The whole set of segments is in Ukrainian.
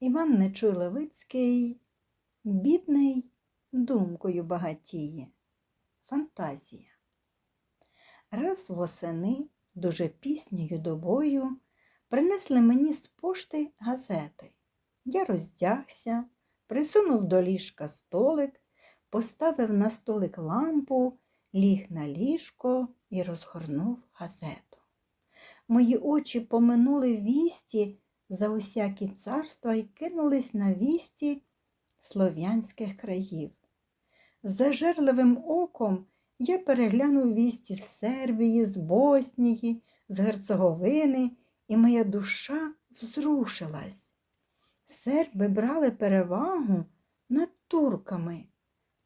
Іван Нечуй Левицький, бідний, думкою багатіє. Фантазія. Раз восени, дуже пісньою добою, принесли мені з пошти газети. Я роздягся, присунув до ліжка столик, поставив на столик лампу, ліг на ліжко і розгорнув газету. Мої очі поминули вісті за усякі царства і кинулись на вісті слов'янських країв. Зажерливим оком я переглянув вісті з Сербії, з Боснії, з Герцеговини, і моя душа взрушилась. Серби брали перевагу над турками.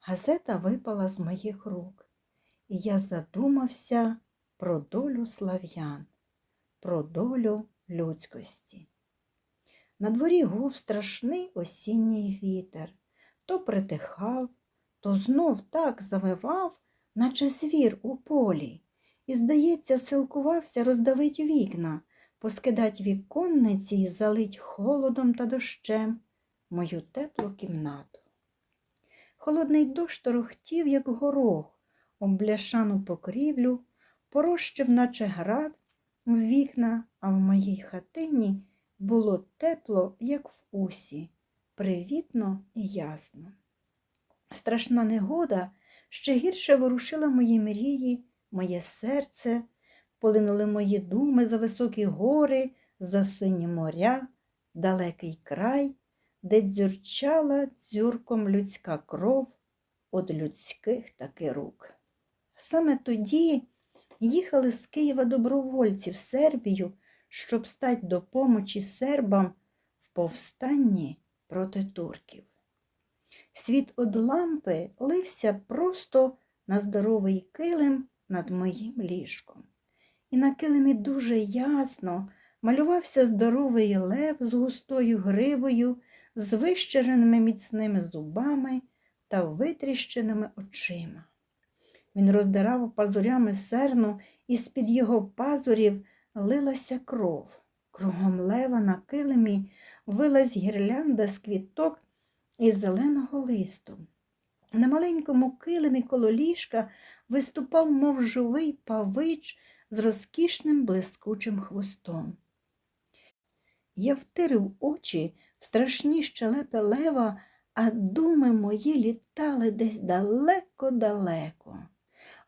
Газета випала з моїх рук, і я задумався про долю слав'ян, про долю людськості. На дворі гув страшний осінній вітер, то притихав, то знов так завивав, наче звір у полі, і, здається, силкувався роздавить вікна, поскидать віконниці і залить холодом та дощем мою теплу кімнату. Холодний дощ торохтів, як горох, об бляшану покрівлю, порощив, наче град, в вікна, а в моїй хатині було тепло, як в усі, привітно і ясно. Страшна негода ще гірше ворушила мої мрії, моє серце, полинули мої думи за високі гори, за сині моря, далекий край, де дзюрчала дзюрком людська кров од людських таки рук. Саме тоді їхали з Києва добровольці в Сербію, щоб стати до помочі сербам в повстанні проти турків. Світ од лампи лився просто на здоровий килим над моїм ліжком. І на килимі дуже ясно малювався здоровий лев з густою гривою, з вищереними міцними зубами та витріщеними очима. Він роздирав пазурями серну, і з-під його пазурів лилася кров. Кругом лева на килимі вилась гірлянда з квіток і зеленого листу. На маленькому килимі коло ліжка виступав, мов живий павич з розкішним блискучим хвостом. Я втирив очі в страшні щелепи лева, а думи мої літали десь далеко-далеко.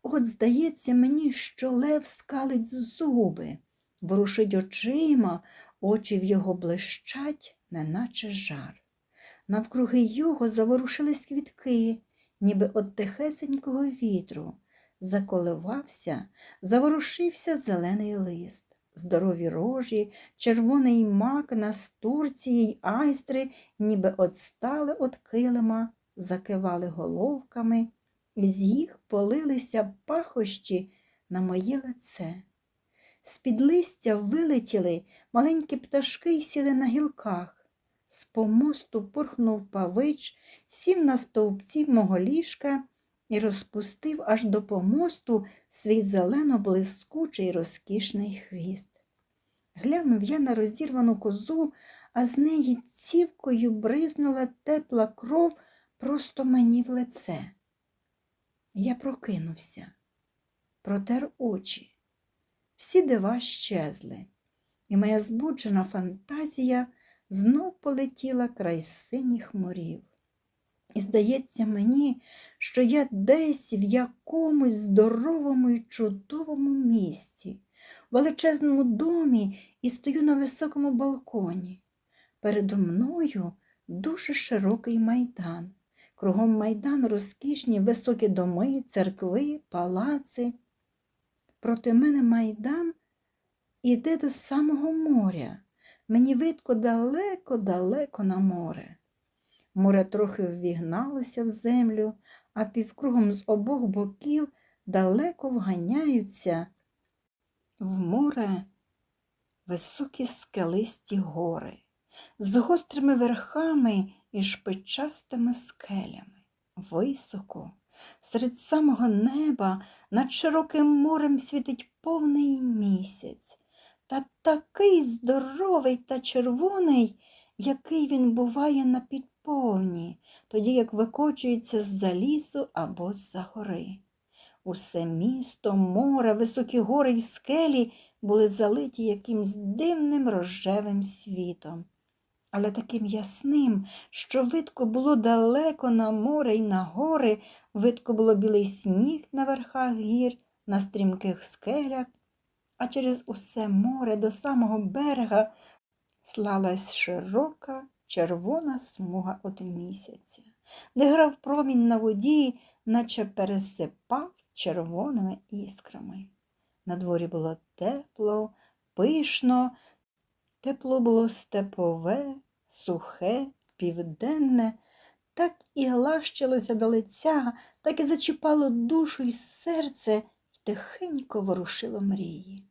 От, здається мені, що лев скалить зуби, ворушить очима, очі в його блищать, неначе жар. Навкруги його заворушились квітки, ніби от тихесенького вітру. Заколивався, заворушився зелений лист, здорові рожі, червоний мак настурці й айстри, ніби отстали от килима, закивали головками, і з їх полилися пахощі на моє лице. З-під листя вилетіли маленькі пташки й сіли на гілках. З помосту пурхнув павич, сів на стовпці мого ліжка і розпустив аж до помосту свій зелено-блискучий розкішний хвіст. Глянув я на розірвану козу, а з неї цівкою бризнула тепла кров просто мені в лице. Я прокинувся, протер очі. Всі дива щезли, і моя збуджена фантазія знов полетіла край синіх морів. І здається мені, що я десь в якомусь здоровому і чудовому місці, в величезному домі і стою на високому балконі. Передо мною дуже широкий майдан. Кругом майдан розкішні високі доми, церкви, палаци. Проти мене майдан іде до самого моря. Мені видко далеко-далеко на море. Море трохи ввігналося в землю, а півкругом з обох боків далеко вганяються в море високі скелисті гори з гострими верхами і шпичастими скелями. Високо, серед самого неба над широким морем світить повний місяць, та такий здоровий та червоний, який він буває на підповні, тоді як викочується з-за лісу або з-за гори. Усе місто, море, високі гори й скелі були залиті якимсь дивним рожевим світом, але таким ясним, що видко було далеко на море й на гори, видко було білий сніг на верхах гір, на стрімких скелях, а через усе море до самого берега слалась широка червона смуга от місяця, де грав промінь на воді, наче пересипав червоними іскрами. На дворі було тепло, пишно, тепло було степове, сухе, південне, так і глащилося до лиця, так і зачіпало душу й серце й тихенько ворушило мрії.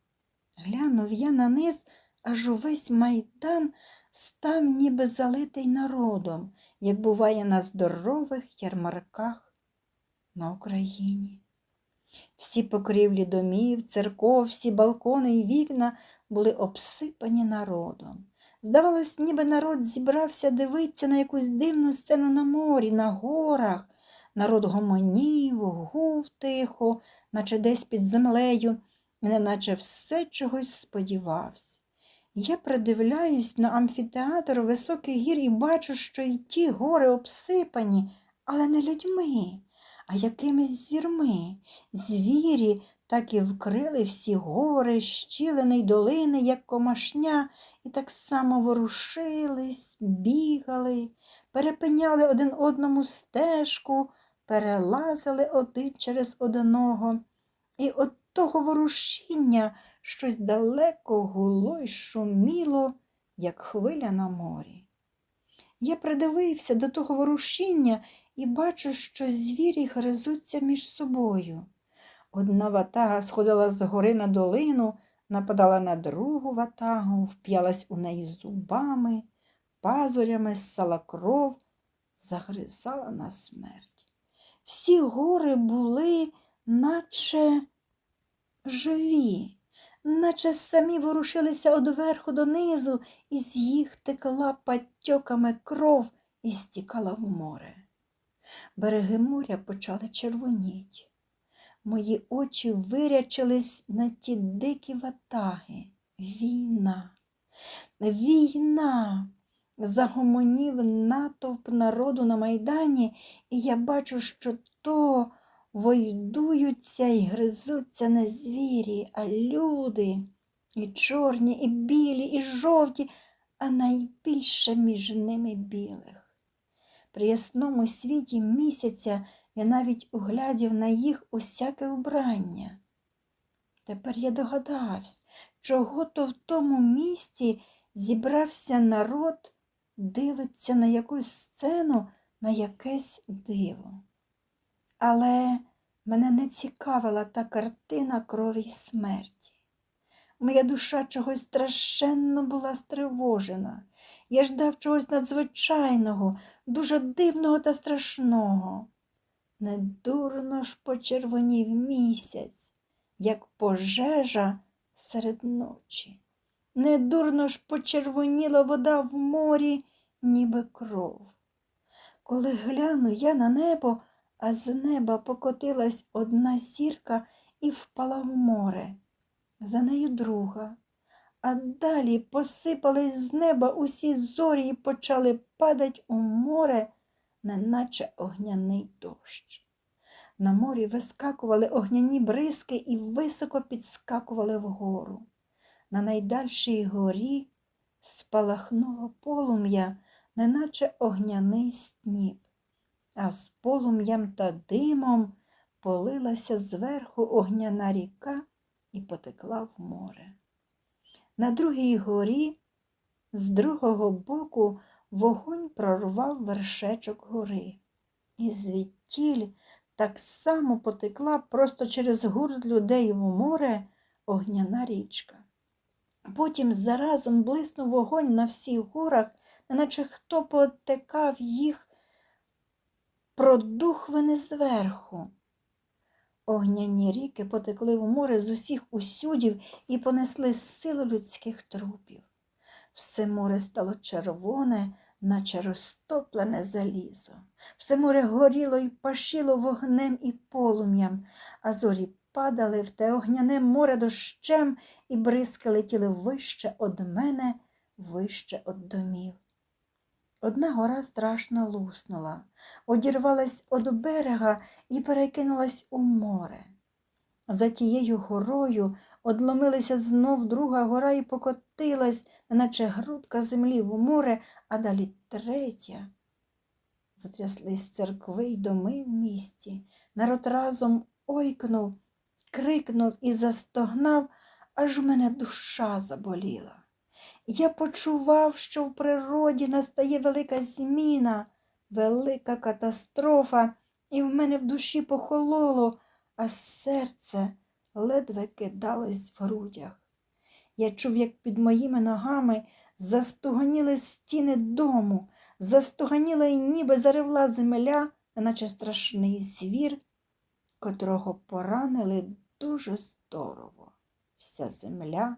Глянув я на низ, аж увесь майдан став ніби залитий народом, як буває на здорових ярмарках на Україні. Всі покрівлі домів, церков, всі балкони і вікна були обсипані народом. Здавалось, ніби народ зібрався дивитися на якусь дивну сцену на морі, на горах. Народ гомонів, гув тихо, наче десь під землею, і неначе все чогось сподівався. Я придивляюсь на амфітеатр високих гір і бачу, що й ті гори обсипані, але не людьми, а якимись звірми. Звірі так і вкрили всі гори, щілини й долини, як комашня, і так само ворушились, бігали, перепиняли один одному стежку, перелазили один через одного. І от того ворушіння щось далеко гуло й шуміло, як хвиля на морі. Я придивився до того ворушіння і бачу, що звірі гризуться між собою. Одна ватага сходила з гори на долину, нападала на другу ватагу, вп'ялась у неї зубами, пазурями ссала кров, загризала на смерть. Всі гори були, наче живі, наче самі ворушилися одверху донизу, і з їх текла патьоками кров і стікала в море. Береги моря почали червоніть. Мої очі вирячились на ті дикі ватаги. Війна, війна. Загомонів натовп народу на майдані, і я бачу, що то войдуються і гризуться не звірі, а люди, і чорні, і білі, і жовті, а найбільше між ними білих. При ясному світі місяця я навіть углядів на їх усяке вбрання. Тепер я догадався, чого то в тому місці зібрався народ, дивиться на якусь сцену, на якесь диво. Але мене не цікавила та картина крові й смерті. Моя душа чогось страшенно була стривожена. Я ждав чогось надзвичайного, дуже дивного та страшного. Недурно ж почервонів місяць, як пожежа серед ночі. Недурно ж почервоніла вода в морі, ніби кров. Коли гляну я на небо, а з неба покотилась одна сірка і впала в море, за нею друга, а далі посипались з неба усі зорі і почали падать у море, неначе огняний дощ. На морі вискакували огняні бризки і високо підскакували вгору. На найдальшій горі спалахнуло полум'я, неначе огняний сніп а з полум'ям та димом полилася зверху огняна ріка і потекла в море. На другій горі, з другого боку, вогонь прорвав вершечок гори, і звідтіль так само потекла просто через гурт людей в море огняна річка. Потім заразом блиснув вогонь на всіх горах, неначе хто потекав їх продухвини зверху. Огняні ріки потекли в море з усіх усюдів і понесли силу людських трупів. Все море стало червоне, наче розтоплене залізо. Все море горіло й пашіло вогнем і полум'ям, а зорі падали в те огняне море дощем і бризки летіли вище од мене, вище од домів. Одна гора страшно луснула, одірвалась од берега і перекинулась у море. За тією горою одломилася знов друга гора і покотилась, наче грудка землі в море, а далі третя. Затряслись церкви й доми в місті. Народ разом ойкнув, крикнув і застогнав, аж у мене душа заболіла. Я почував, що в природі настає велика зміна, велика катастрофа, і в мене в душі похололо, а серце ледве кидалось в грудях. Я чув, як під моїми ногами застуганіли стіни дому, застуганіла і ніби заревла земля, наче страшний звір, котрого поранили дуже здорово. Вся земля.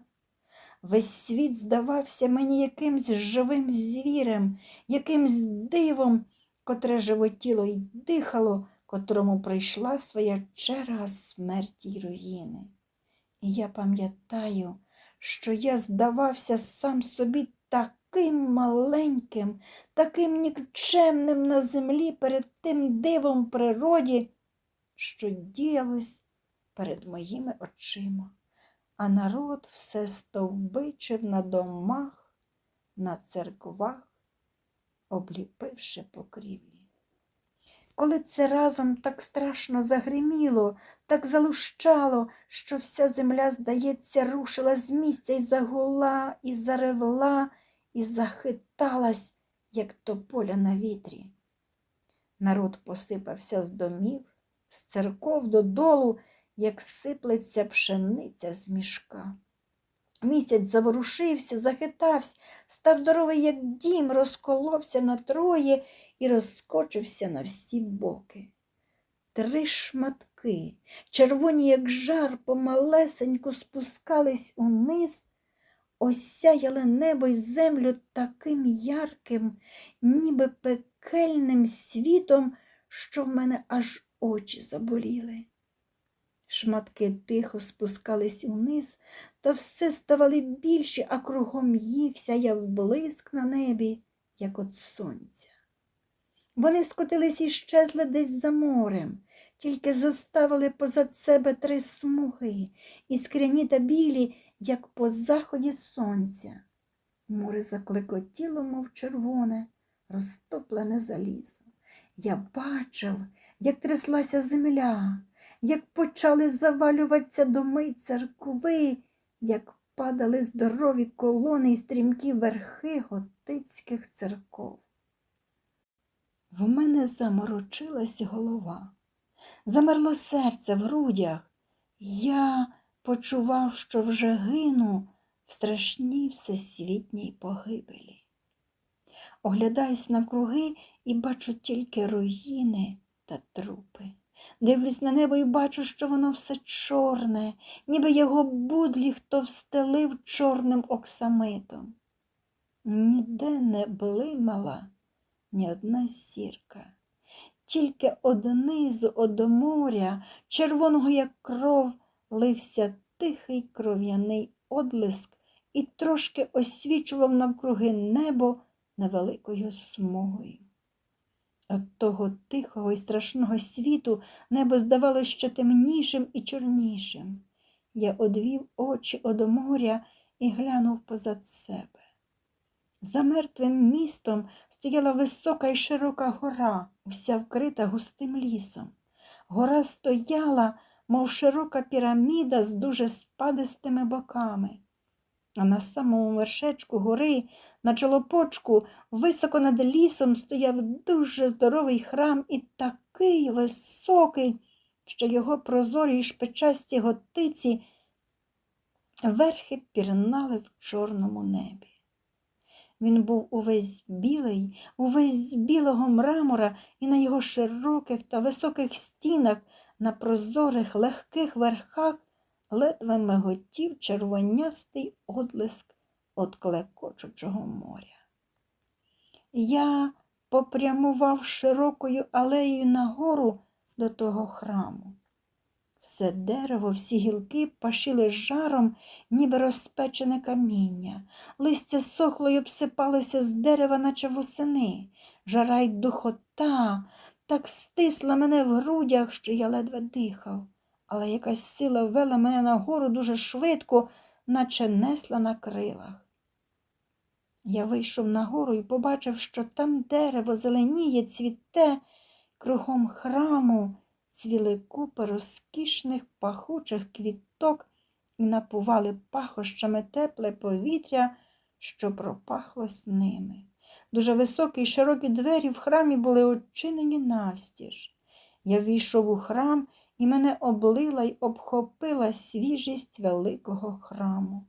Весь світ здавався мені якимсь живим звірем, якимсь дивом, котре животіло й дихало, котрому прийшла своя черга смерті й руїни. І я пам'ятаю, що я здавався сам собі таким маленьким, таким нікчемним на землі перед тим дивом природі, що діялось перед моїми очима а народ все стовбичив на домах, на церквах, обліпивши покрівлі. Коли це разом так страшно загриміло, так залущало, що вся земля, здається, рушила з місця і загула, і заревла, і захиталась, як тополя на вітрі. Народ посипався з домів, з церков додолу, як сиплеться пшениця з мішка. Місяць заворушився, захитався, став здоровий, як дім, розколовся на троє і розскочився на всі боки. Три шматки, червоні, як жар, помалесеньку спускались униз, осяяли небо й землю таким ярким, ніби пекельним світом, що в мене аж очі заболіли. Шматки тихо спускались униз, та все ставали більші, а кругом їх сяяв блиск на небі, як от сонця. Вони скотились і щезли десь за морем, тільки зоставили позад себе три смуги, іскряні та білі, як по заході сонця. Море заклекотіло, мов червоне, розтоплене залізо. Я бачив, як тряслася земля як почали завалюватися доми й церкви, як падали здорові колони й стрімкі верхи готицьких церков. В мене заморочилась голова, замерло серце в грудях. Я почував, що вже гину в страшній всесвітній погибелі. Оглядаюсь навкруги і бачу тільки руїни та трупи. Дивлюсь на небо і бачу, що воно все чорне, ніби його будлі хто встелив чорним оксамитом. Ніде не блимала ні одна сірка, тільки однизу од моря, червоного, як кров, лився тихий кров'яний одлиск і трошки освічував навкруги небо невеликою смугою. От того тихого і страшного світу небо здавалося ще темнішим і чорнішим. Я одвів очі од моря і глянув позад себе. За мертвим містом стояла висока і широка гора, уся вкрита густим лісом. Гора стояла, мов широка піраміда з дуже спадистими боками. А на самому вершечку гори, на чолопочку, високо над лісом стояв дуже здоровий храм і такий високий, що його прозорі й шпичасті готиці верхи пірнали в чорному небі. Він був увесь білий, увесь з білого мрамора, і на його широких та високих стінах, на прозорих легких верхах ледве миготів червонястий одлиск от клекочучого моря. Я попрямував широкою алеєю нагору до того храму. Все дерево, всі гілки пашили жаром, ніби розпечене каміння. Листя сохло й обсипалося з дерева, наче восени. Жара й духота так стисла мене в грудях, що я ледве дихав, але якась сила вела мене нагору дуже швидко, наче несла на крилах. Я вийшов нагору і побачив, що там дерево зеленіє, цвіте, кругом храму цвіли купи розкішних пахучих квіток і напували пахощами тепле повітря, що пропахло з ними. Дуже високі й широкі двері в храмі були очинені навстіж. Я війшов у храм, і мене облила й обхопила свіжість великого храму.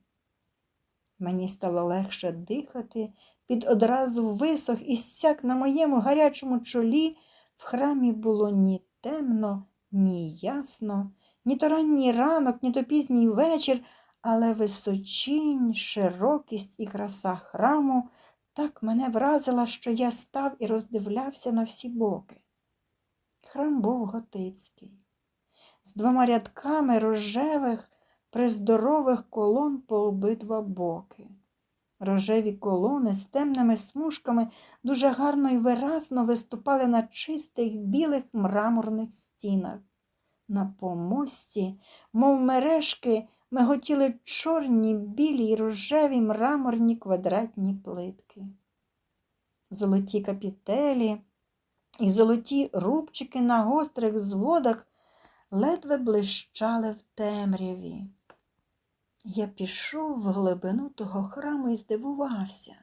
Мені стало легше дихати, під одразу висох і сяк на моєму гарячому чолі в храмі було ні темно, ні ясно, ні то ранній ранок, ні то пізній вечір, але височінь, широкість і краса храму так мене вразила, що я став і роздивлявся на всі боки. Храм був готицький, з двома рядками рожевих, приздорових колон по обидва боки. Рожеві колони з темними смужками дуже гарно і виразно виступали на чистих білих мраморних стінах. На помості, мов мережки, миготіли чорні, білі й рожеві мраморні квадратні плитки. Золоті капітелі і золоті рубчики на гострих зводах ледве блищали в темряві. Я пішов в глибину того храму і здивувався.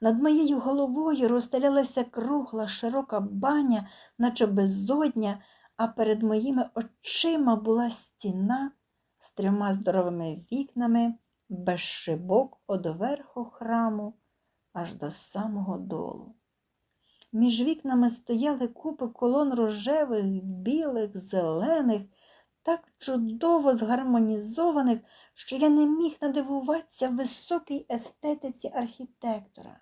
Над моєю головою розстелялася кругла широка баня, наче безодня, а перед моїми очима була стіна з трьома здоровими вікнами, без шибок од верху храму аж до самого долу. Між вікнами стояли купи колон рожевих, білих, зелених, так чудово згармонізованих, що я не міг надивуватися високій естетиці архітектора.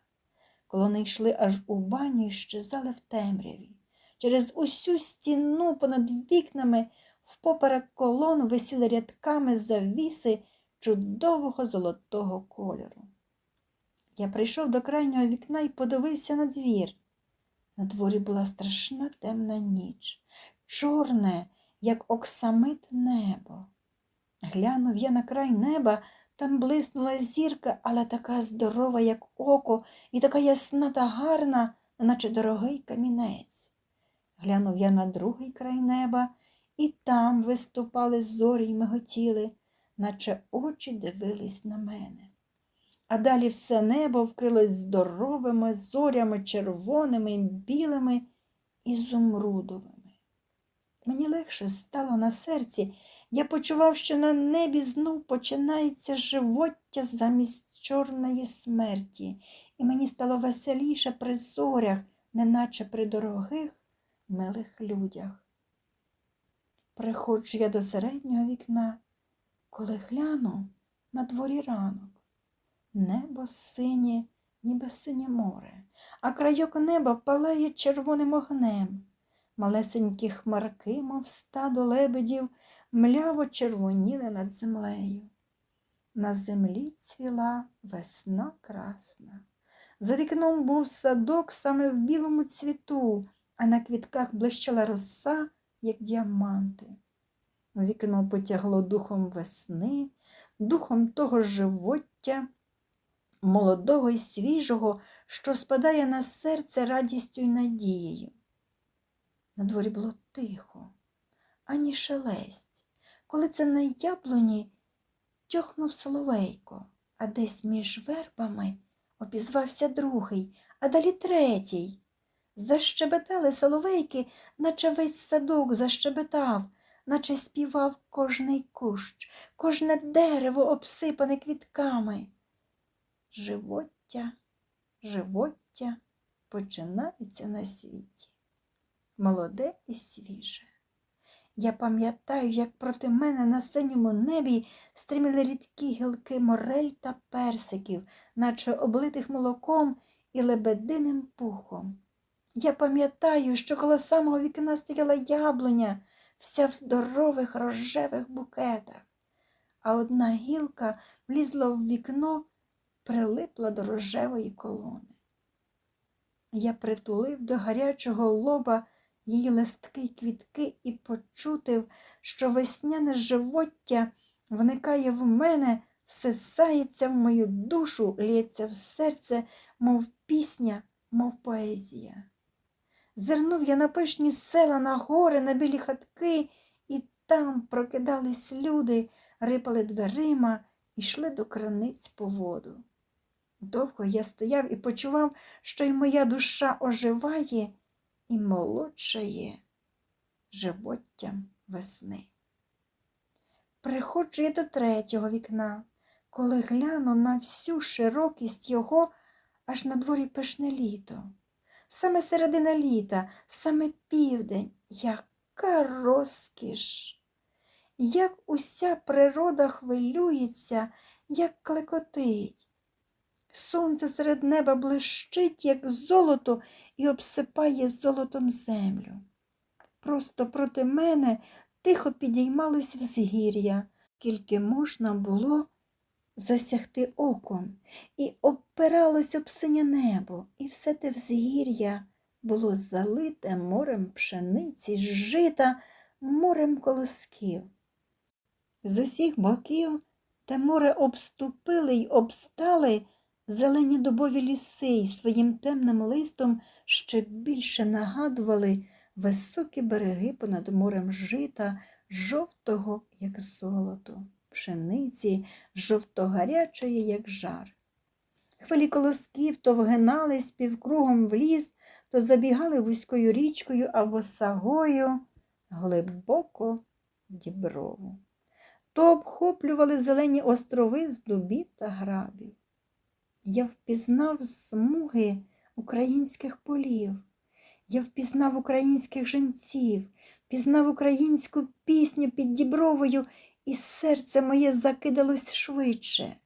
Колони йшли аж у баню і щезали в темряві. Через усю стіну понад вікнами впоперек колон висіли рядками завіси чудового золотого кольору. Я прийшов до крайнього вікна і подивився на двір. На дворі була страшна темна ніч, чорне, як оксамит небо. Глянув я на край неба, там блиснула зірка, але така здорова, як око, і така ясна та гарна, наче дорогий камінець. Глянув я на другий край неба, і там виступали зорі й миготіли, наче очі дивились на мене. А далі все небо вкрилось здоровими зорями, червоними, білими і зумрудовими. Мені легше стало на серці. Я почував, що на небі знов починається живоття замість чорної смерті, і мені стало веселіше при зорях, неначе при дорогих, милих людях. Приходжу я до середнього вікна, коли гляну на дворі ранок. Небо синє, ніби синє море, а крайок неба палає червоним огнем. Малесенькі хмарки, мов стадо лебедів, мляво червоніли над землею. На землі цвіла весна красна. За вікном був садок саме в білому цвіту, а на квітках блищала роса, як діаманти. Вікно потягло духом весни, духом того живоття, молодого і свіжого, що спадає на серце радістю й надією. На дворі було тихо, ані шелесть. Коли це на яблуні тьохнув соловейко, а десь між вербами обізвався другий, а далі третій. Защебетали соловейки, наче весь садок защебетав, наче співав кожний кущ, кожне дерево обсипане квітками. Живоття, живоття починається на світі молоде і свіже. Я пам'ятаю, як проти мене на синьому небі стріміли рідкі гілки морель та персиків, наче облитих молоком і лебединим пухом. Я пам'ятаю, що коло самого вікна стояла яблуня, вся в здорових рожевих букетах, а одна гілка влізла в вікно, прилипла до рожевої колони. Я притулив до гарячого лоба її листки й квітки і почутив, що весняне живоття вникає в мене, всисається в мою душу, лється в серце, мов пісня, мов поезія. Зирнув я на пишні села, на гори, на білі хатки, і там прокидались люди, рипали дверима, йшли до краниць по воду. Довго я стояв і почував, що й моя душа оживає і молодшає животтям весни. Приходжу я до третього вікна, коли гляну на всю широкість його, аж на дворі пишне літо. Саме середина літа, саме південь, яка розкіш! Як уся природа хвилюється, як клекотить. Сонце серед неба блищить, як золото, і обсипає золотом землю. Просто проти мене тихо підіймались взгір'я, скільки можна було засягти оком, і обпиралось об синє небо, і все те взгір'я було залите морем пшениці, жита, морем колосків. З усіх боків те море обступили й обстали зелені дубові ліси й своїм темним листом ще більше нагадували високі береги понад морем жита, жовтого, як золото, пшениці, жовтогарячої, як жар. Хвилі колосків то вгинались півкругом в ліс, то забігали вузькою річкою або сагою глибоко в діброву, то обхоплювали зелені острови з дубів та грабів. Я впізнав смуги українських полів, я впізнав українських жінців, впізнав українську пісню під дібровою, і серце моє закидалось швидше.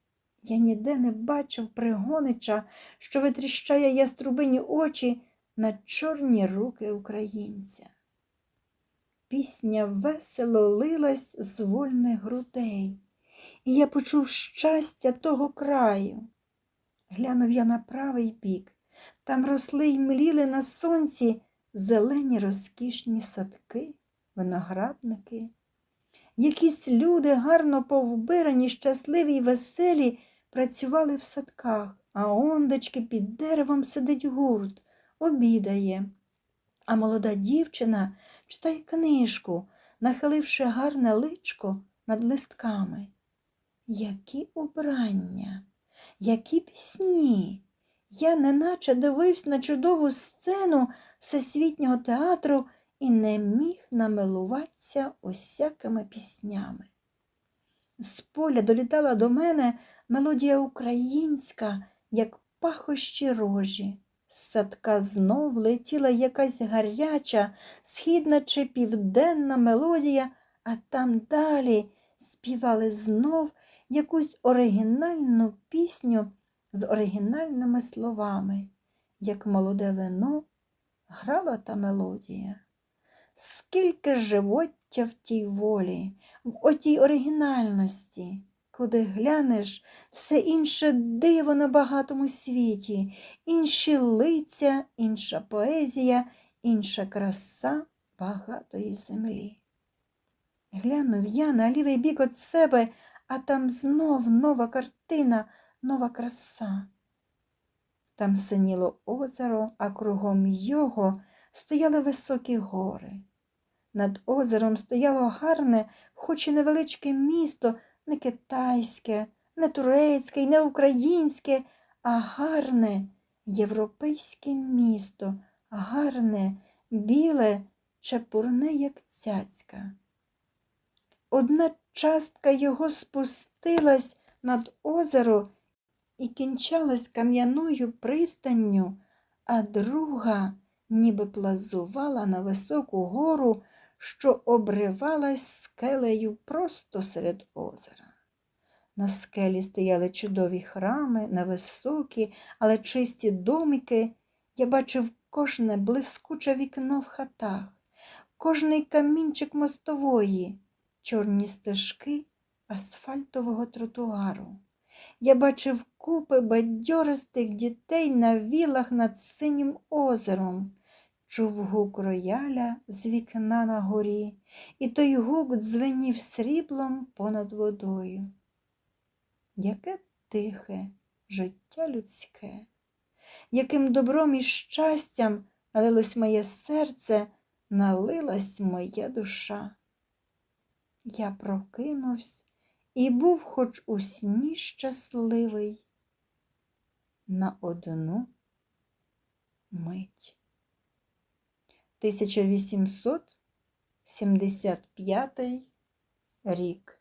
Я ніде не бачив пригонича, що витріщає яструбині очі на чорні руки українця. Пісня весело лилась з вольних грудей, і я почув щастя того краю. Глянув я на правий бік, там росли й мліли на сонці зелені розкішні садки, виноградники. Якісь люди, гарно повбирані, щасливі й веселі, працювали в садках, а ондечки під деревом сидить гурт, обідає. А молода дівчина читає книжку, нахиливши гарне личко над листками. Які убрання! Які пісні! Я неначе дивився на чудову сцену всесвітнього театру і не міг намилуватися усякими піснями. З поля долітала до мене мелодія українська, як пахощі рожі. З садка знов летіла якась гаряча, східна чи південна мелодія, а там далі співали знов якусь оригінальну пісню з оригінальними словами, як молоде вино грала та мелодія. Скільки живоття в тій волі, в отій оригінальності, куди глянеш все інше диво на багатому світі, інші лиця, інша поезія, інша краса багатої землі. Глянув я на лівий бік від себе, а там знов нова картина, нова краса. Там синіло озеро, а кругом його стояли високі гори. Над озером стояло гарне, хоч і невеличке місто, не китайське, не турецьке і не українське, а гарне європейське місто, гарне, біле, чепурне, як цяцька. Одна частка його спустилась над озеро і кінчалась кам'яною пристанню, а друга ніби плазувала на високу гору, що обривалась скелею просто серед озера. На скелі стояли чудові храми, невисокі, але чисті домики. Я бачив кожне блискуче вікно в хатах, кожний камінчик мостової, чорні стежки асфальтового тротуару. Я бачив купи бадьористих дітей на вілах над синім озером, чув гук рояля з вікна на горі, і той гук дзвенів сріблом понад водою. Яке тихе життя людське, яким добром і щастям налилось моє серце, налилась моя душа. Я прокинувся і був хоч у сні щасливий на одну мить. 1875 рік.